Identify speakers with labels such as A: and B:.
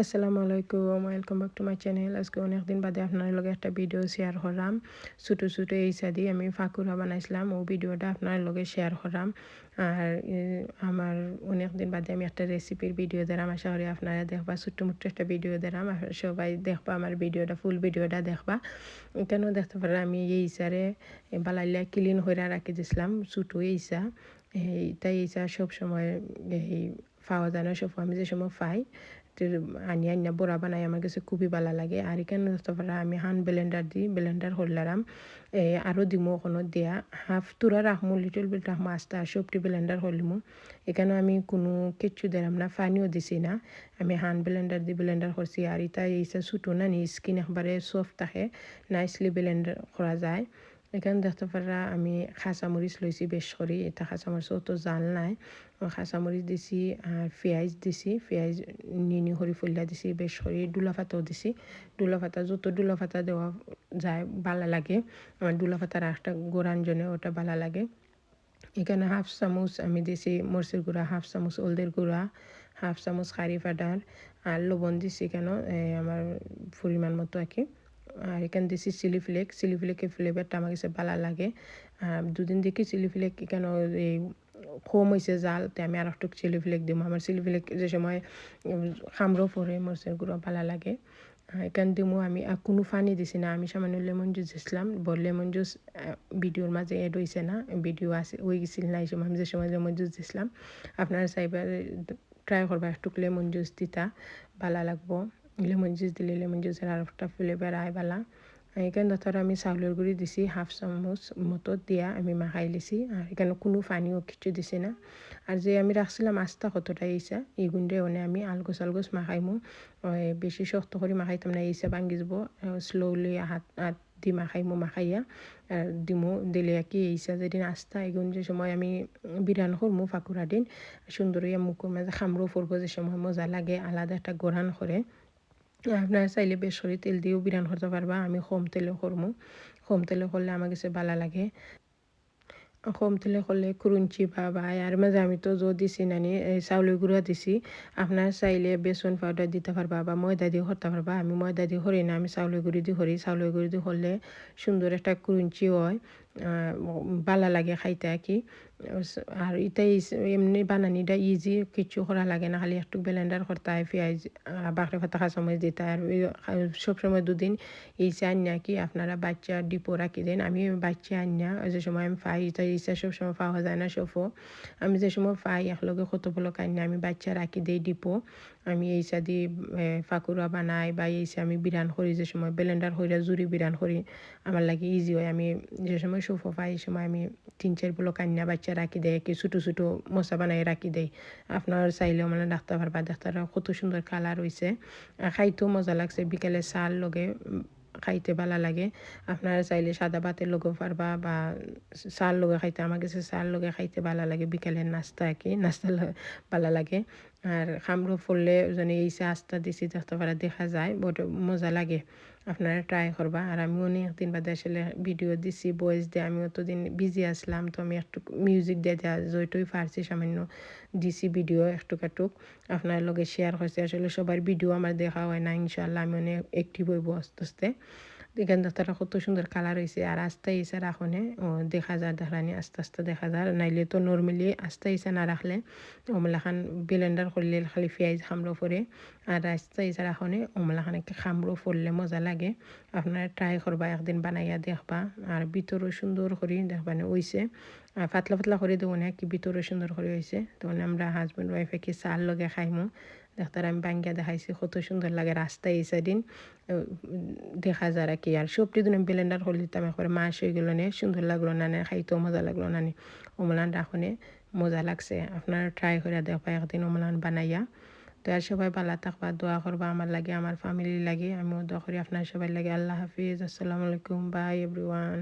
A: আসসালামু আলাইকুম welcome back to my channel আজকে অনেক দিন বাদে আপনার লগে একটা ভিডিও শেয়ার করলাম। ছোটো ছোটো এই সাদি আমি ফাঁকুরা বানাইছিলাম। ও ভিডিওটা আপনার লগে শেয়ার করলাম। আর আমার অনেক দিন বাদে আমি একটা রেসিপির ভিডিও দিলাম। আশা করি আপনারা দেখবা। ছোট্ট মোট্ট একটা ভিডিও দিলাম। সবাই দেখবা, আমার ভিডিওটা ফুল ভিডিওটা দেখবা। এখানেও দেখতে পারে আমি এই ইসারে বালাইলা ক্লিন হয়ে রাখি দিয়েছিলাম ছোটো ইসা তাই ইসা সবসময় এই পাওয়া যায় সব আমি যে সময় পাই আনি আনিয়া বড়া বানাই, আমার কাছে খুবই ভালো লাগে। আর এখানে তারপরে আমি হান ব্লেন্ডার দিই ব্লেন্ডার হল্লারাম আরও দিমো ওখানে দিয়া। হাফ তুরা রাখমু লিটল বিট রাখমু, আস্তা সবটি ব্লেন্ডার হলিমু এখানে আমি কোনো কিচ্ছু দিলাম না, পানিও দিছি না। আমি হান ব্লেন্ডার দি ব্লেন্ডার করছি আর এটা, এইসা ছুটো নি স্কিন একবারে সফট থাকে। নাইসলি ব্লেন্ডার করা যায়। এখানে দেখতে পারা আমি খাঁচামরিচ লইছি বেশ করি। এটা খাঁচামরিচ অত জাল নাই। খাঁচামরিচ দিছি আর পেঁয়াজ দিছি। পেঁয়াজ নিনি হরি ফুল্লা দিছি বেশ করি। ডুলা ফাতাও দিছি। ডুলা ফাতা যত ডুলা ফাতা দেওয়া যায় ভালো লাগে। আমার ডুলা ফাতার একটা গোরাঞ্জনে ওটা ভালো লাগে। এখানে হাফ চামচ আমি দিছি মরচির গুঁড়া, হাফ চামচ হলদের গুঁড়া, হাফ চামচ খারি ফাটার আর লবণ দিছি কেন? আমার পরিমাণ মতো আর কি। আর এখানে দিছি চিলি ফ্লেক চিলি ফ্লেকের ফ্লেভারটা আমার কাছে ভালো লাগে। দুদিন দেখি চিলি ফ্লেক কেন এই কম হয়েছে জাল, তো আমি আর একটু চিলি ফ্লেক দিব আমার চিলি ফ্লেক যে সময় খামড়ো পরে মরচের গুঁড়ো ভালো লাগে। এখান দিমো আমি কোনো পানি দিছি না। আমি সামান্য লেমন জুস দিছিলাম। বল লেমন জুস ভিডিওর মাঝে এড হয়েছে না। ভিডিও আছে ওই গেছিল না এই সময়। আমি যে সময় লেমন জুস দিছিলাম। আপনারা চাইবার ট্রাই করবা একটু লেমন জুস দিতা। ভালো লাগবো। লেমন জুস দিলে লেমন জুসের আর একটা ফ্লেভার আয় বালা এখানে ধর আমি চাউলের গুঁড়ি দিছি হাফ চামচ মতো দিয়া আমি মাখাই লিছি আর এখানে কোনো পানিও কিছু দিছি না আর যে আমি রাখছিলাম আস্তা কতটা এইসা এই গুন্ডে ওনে আমি আলগোস আলগোস মাখাইমু বেশি শক্ত করে মাখাইতাম না এইসা ভাঙ্গি যাব স্লোলি হাত হাত দি মাখাইমু মাখাইয়া দিমু দিলে কি এইসা যেদিন আস্তা এগুন যে সময় আমি বিরান করমু ফাঁকুরা দিন সুন্দর ইয়া মুখের মাঝে খামড়ো ফুরবো যে সময় মজা লাগে আলাদা একটা গোরান করে আপনারা চাইলে বেসরি তেল দিয়েও বিরান করতে পারবা আমি কম তেলে করব কম তেলে করলে আমার কাছে ভালো লাগে। কম তেলে করলে ক্রুঞ্চি বা আর মাঝে আমি তো জো দিছি, নানি চাউলের গুঁড়া দিছি আপনার চাইলে বেসন পাউডার দিতে পারবা বা ময়দা দিয়ে করতে পারবা আমি ময়দা দিয়ে করি না, আমি চাউলের গুঁড়ি দিয়ে করি চাউলের গুঁড়ি দিয়ে করলে সুন্দর একটা ক্রুঞ্চি হয়। ভালো লাগে খাইতে কি আর এটাই এমনি বানানি বানানিটা ইজি কিছু করা লাগে না, খালি একটু ব্লেন্ডার করতে হয়, পেঁয়াজ বাকরে ফাতা কাঁচামরিচ দিতে আর সবসময় দুদিন এই আন্যা কি, আপনারা বাচ্চা ডিপো রাখি দেন। আমি বাচ্চা আন্যা যে সময় আমি পাই এটা ইচ্ছা সবসময় পাওয়া যায় না সফো। আমি যে সময় পাই, একলগে কত বলো কান্যা আমি বাচ্চা রাখি দিই ডিপো। আমি এই সাদি ফাকুরা বানাই, বা এই আমি বিরান করি, যে সময় ব্লেন্ডার হইরা জুড়ি বিরান করি, আমার লাগে ইজি হয়। আমি যে সময় সোফো পাই এই সময় আমি তিন চার বলো কান্না বাচ্চা রাখি দেয় কি ছোটো ছোটো মশা বানাই রাখি দেয় আপনার চাইলেও মানে ডাক্তার পারবা ডাক্তাররা কত সুন্দর কালার হয়েছে খাইতেও মজা লাগছে, বিকেলে চাল লগে খাইতে ভালো লাগে। আপনারা চাইলে সাদা ভাতের লগে পারবা বা চাল লগে খাইতে আমার কাছে চাল লগে খাইতে ভালো লাগে বিকালের নাস্তা কি, নাস্তা ভালো লাগে। আর খামড়ো ফুললে যেন এই আস্তা দিছি দেখতে পারা দেখা যায় বহুত মজা লাগে। আপনারা ট্রাই করবা। আর আমি অনেক দিন বাদে আসলে ভিডিও দিছি বয়েস দিয়ে আমি অতদিন বিজি আসলাম, তো আমি একটু মিউজিক দিয়ে দেওয়া জয়টুই পারছি সামান্য দিছি ভিডিও একটু কাটুক আপনার লগে শেয়ার হয়েছে আসলে সবার ভিডিও আমার দেখা হয় না ইনশাল্লাহ আমি অনেক অ্যাক্টিভ হইব আস্তে আস্তে। এখান তারা কত সুন্দর কালার হয়েছে আর আস্তে ইসা রাখনে দেখা যায় দেখানি আস্তে আস্তে দেখা যায় নাইলে তো নর্মালি আস্তে ইসা না রাখলে অমলাখান ব্লেন্ডার করলে খালি পেঁয়াজ খামড়ো পরে আর আস্তে ইসা রাখনে অমলাখানকে খামড়ো পড়লে মজা লাগে আপনারা ট্রাই করবা একদিন বানাইয়া দেখবা আর ভিতরও সুন্দর করে দেখবানে ওইছে আর পাতলা পাতলা করে দেবো না কি ভিতরও সুন্দর করে হয়েছে তখন আমরা হাজব্যান্ড ওয়াইফে কি চাল লগে খাইমু দেখতার আমি বাঙ্গিয়া দেখাইছি কত সুন্দর লাগে রাস্তায় এই সাইডিন দেখা যায় আর কি আর সবটি দিন ব্লেন্ডার হলে দিতাম একবারে মাস হয়ে গেলো নে সুন্দর লাগল না নে খাইতেও মজা লাগল না নে অমলান রাখনে মজা লাগছে আপনারা ট্রাই করে দেখবা একদিন অমলান বানাইয়া তো আর সবাই ভালো থাকবা দোয়া করবা আমার লাগে আমার ফ্যামিলি লাগে আমিও দোয়া করি আপনার সবাই লাগে আল্লাহ হাফিজ আসসালামু আলাইকুম বাই এভরিওয়ান